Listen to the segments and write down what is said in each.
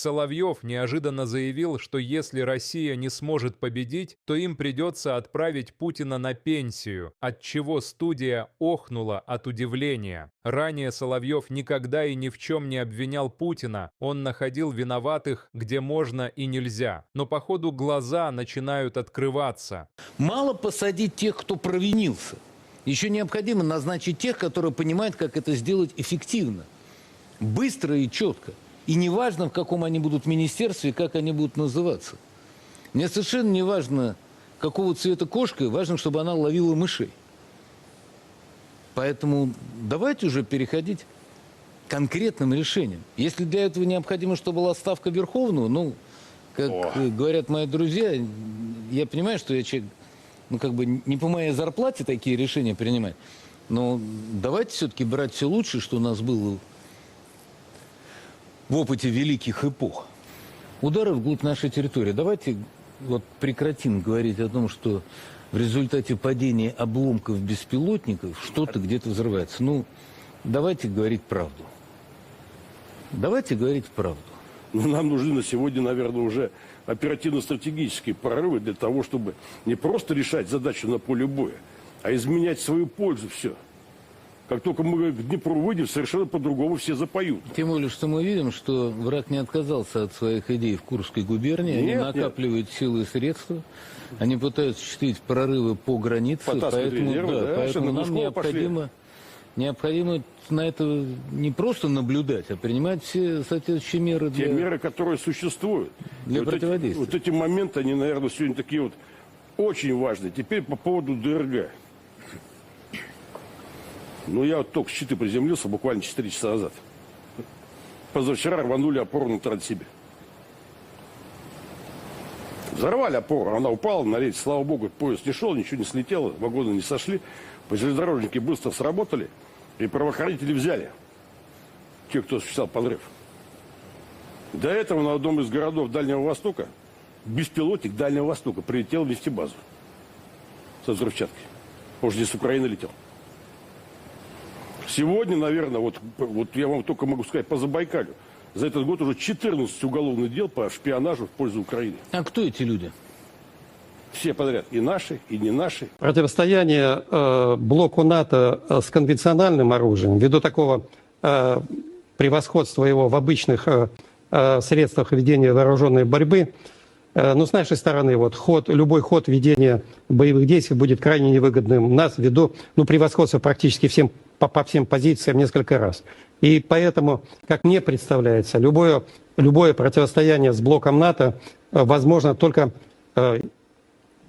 Соловьев неожиданно заявил, что если Россия не сможет победить, то им придется отправить Путина на пенсию, от чего студия охнула от удивления. Ранее Соловьев никогда и ни в чем не обвинял Путина, он находил виноватых, где можно и нельзя. Но походу глаза начинают открываться. Мало посадить тех, кто провинился. Еще необходимо назначить тех, которые понимают, как это сделать эффективно, быстро и четко. И неважно, в каком они будут министерстве и как они будут называться. Мне совершенно не важно, какого цвета кошка, важно, чтобы она ловила мышей. Поэтому давайте уже переходить к конкретным решениям. Если для этого необходимо, чтобы была ставка Верховного, ну, как О. э, говорят мои друзья, я понимаю, что я человек, ну, как бы не по моей зарплате такие решения принимать, но давайте все-таки брать все лучшее, что у нас было в опыте великих эпох. Удары вглубь нашей территории. Давайте вот прекратим говорить о том, что в результате падения обломков беспилотников что-то где-то взрывается. Ну, давайте говорить правду. Давайте говорить правду. Но нам нужны на сегодня, наверное, уже оперативно-стратегические прорывы для того, чтобы не просто решать задачу на поле боя, а изменять свою пользу все. Как только мы к Днепру выйдем, совершенно по-другому все запоют. Тем более, что мы видим, что враг не отказался от своих идей в Курской губернии. Они Нет, накапливают силы и средства. Они пытаются осуществить прорывы по границе. Поэтому, резервы, да, да, поэтому нам пошли. необходимо, необходимо на это не просто наблюдать, а принимать все соответствующие меры Те для... меры, которые существуют. Для И вот эти- противодействия. вот эти моменты, они, наверное, сегодня такие вот очень важные. Теперь по поводу ДРГ. Ну, я вот только щиты приземлился буквально 4 часа назад. Позавчера рванули опору на Транссибе. Взорвали опору, она упала на рельс. Слава богу, поезд не шел, ничего не слетело, вагоны не сошли. Железнодорожники быстро сработали, и правоохранители взяли те, кто осуществлял подрыв. До этого на одном из городов Дальнего Востока беспилотник Дальнего Востока прилетел в нефтебазу со взрывчаткой. Может, здесь с Украины летел. Сегодня, наверное, вот, вот я вам только могу сказать по Забайкалю, за этот год уже 14 уголовных дел по шпионажу в пользу Украины. А кто эти люди? Все подряд. И наши, и не наши. Противостояние э, блоку НАТО э, с конвенциональным оружием, ввиду такого э, превосходства его в обычных э, э, средствах ведения вооруженной борьбы, э, ну, с нашей стороны, вот, ход, любой ход ведения боевых действий будет крайне невыгодным нас ввиду ну, превосходства практически всем, по, по всем позициям несколько раз. И поэтому, как мне представляется, любое, любое противостояние с блоком НАТО э, возможно только э,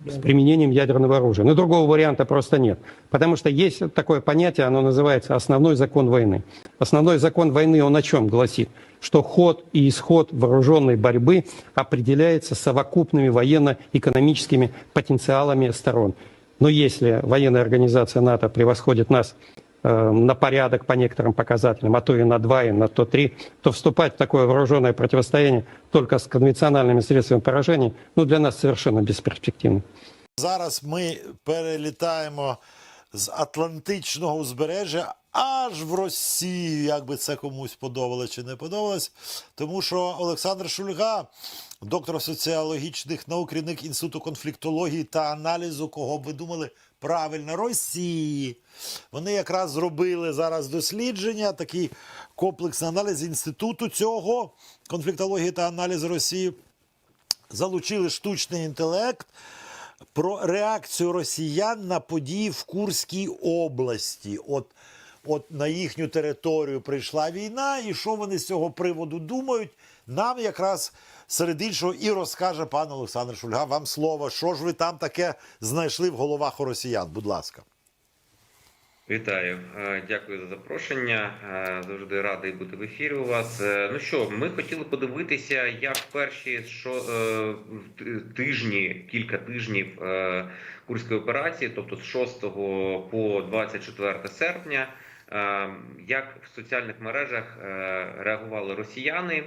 с применением ядерного оружия. Но другого варианта просто нет. Потому что есть такое понятие, оно называется основной закон войны. Основной закон войны, он о чем гласит? Что ход и исход вооруженной борьбы определяется совокупными военно-экономическими потенциалами сторон. Но если военная организация НАТО превосходит нас на порядок по некоторым показателям, а то и на два, и на то три, то вступать в такое вооруженное противостояние только с конвенциональными средствами поражения, ну, для нас совершенно бесперспективно. Зараз ми перелітаємо з Атлантичного узбережжя аж в Росію, як би це комусь подобалось чи не подобалось. Тому що Олександр Шульга, доктор соціологічних наук, керівник Інституту конфліктології та аналізу, кого б ви думали, правильно, Росії. Вони якраз зробили зараз дослідження, такий комплексний аналіз інституту цього конфліктології та аналізу Росії. Залучили штучний інтелект про реакцію росіян на події в Курській області. От, от на їхню територію прийшла війна, і що вони з цього приводу думають, нам якраз серед іншого і розкаже пан Олександр Шульга. Вам слово, що ж ви там таке знайшли в головах у росіян? Будь ласка. Вітаю, Е, дякую за запрошення. Е, Завжди радий бути в ефірі у вас. Е, Ну що, ми хотіли подивитися, як перші що, тижні, кілька тижнів курської операції, тобто з 6 по 24 серпня, як в соціальних мережах реагували росіяни,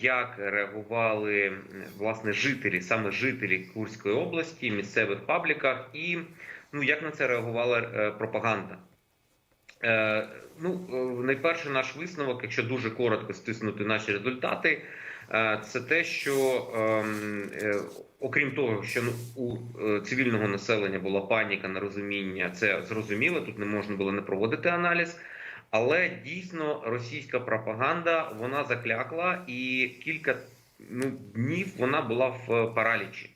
як реагували власне жителі, саме жителі Курської області, місцевих пабліках і ну як на це реагувала е, пропаганда. Е, ну, е, найперше наш висновок, якщо дуже коротко стиснути наші результати, це те, що ем, окрім того, що ну, у цивільного населення була паніка, нерозуміння, це зрозуміло. Тут не можна було не проводити аналіз. Але дійсно російська пропаганда вона заклякла, і кілька ну, днів вона була в паралічі.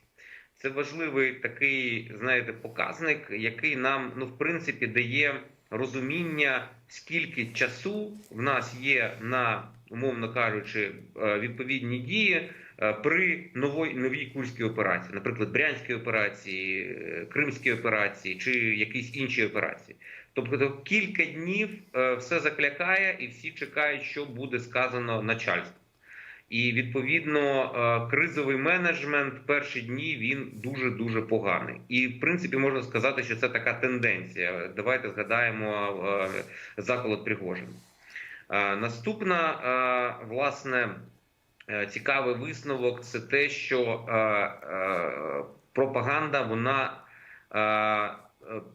Це важливий такий, знаєте, показник, який нам, ну, в принципі, дає розуміння, скільки часу в нас є на, умовно кажучи, е, відповідні дії е, при новій новій курській операції, наприклад, Брянській операції, е, Кримській операції чи якісь інші операції. Тобто кілька днів все заклякає, і всі чекають, що буде сказано начальству. І відповідно е, кризовий менеджмент перші дні він дуже дуже поганий. І в принципі можна сказати, що це така тенденція. Давайте згадаємо е, заколот Пригожин. Е, Наступна власне цікавий висновок це те, що пропаганда вона.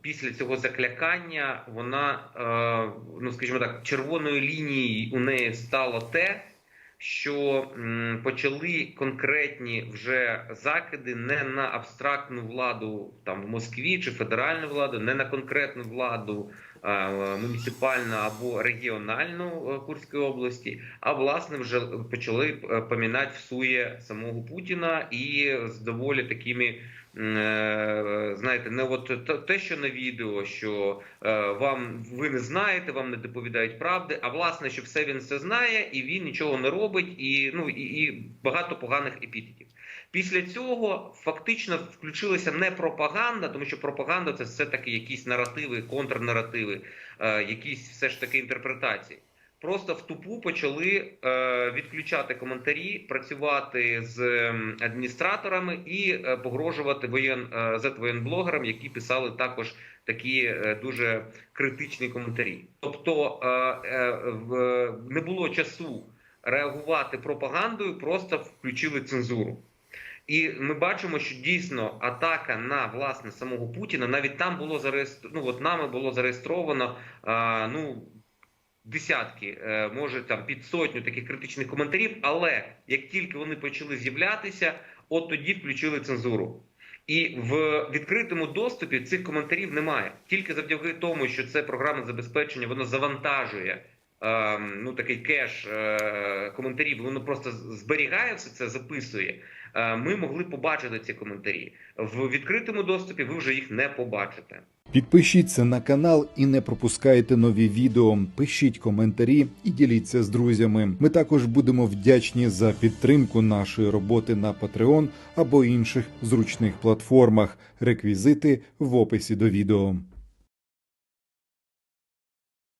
Після цього заклякання вона, ну скажімо так, червоною лінією у неї стало те, що почали конкретні вже закиди не на абстрактну владу там в Москві чи федеральну владу, не на конкретну владу муніципальну або регіональну е, Курської області, а власне вже почали е, помінати в сує самого Путіна і з доволі такими. М, е, Знаєте, не от те- що на відео, що е, вам ви не знаєте, вам не доповідають правди, а власне, що все він все знає, і він нічого не робить, і ну і, і багато поганих епітетів. Після цього фактично включилася не пропаганда, тому що пропаганда це все таки якісь наративи, контрнаративи, е, якісь все ж таки інтерпретації. Просто в тупу почали е, відключати коментарі, працювати з ем, адміністраторами і е, погрожувати воєн е, зет-воєнблогерам, які писали також такі е, дуже критичні коментарі. Тобто не було часу реагувати пропагандою, просто включили цензуру. І ми бачимо, що дійсно атака на власне самого Путіна навіть там було зареєстровано, ну от нами було зареєстровано а, ну десятки, е, може там під сотню таких критичних коментарів. Але як тільки вони почали з'являтися, от тоді включили цензуру. І в відкритому доступі цих коментарів немає. Тільки завдяки тому, що це програмне забезпечення, воно завантажує ну такий кеш е, коментарів, воно просто зберігає все це, записує. Е, ми могли побачити ці коментарі в відкритому доступі. Ви вже їх не побачите. Підпишіться на канал і не пропускайте нові відео. Пишіть коментарі і діліться з друзями. Ми також будемо вдячні за підтримку нашої роботи на Patreon або інших зручних платформах. Реквізити в описі до відео.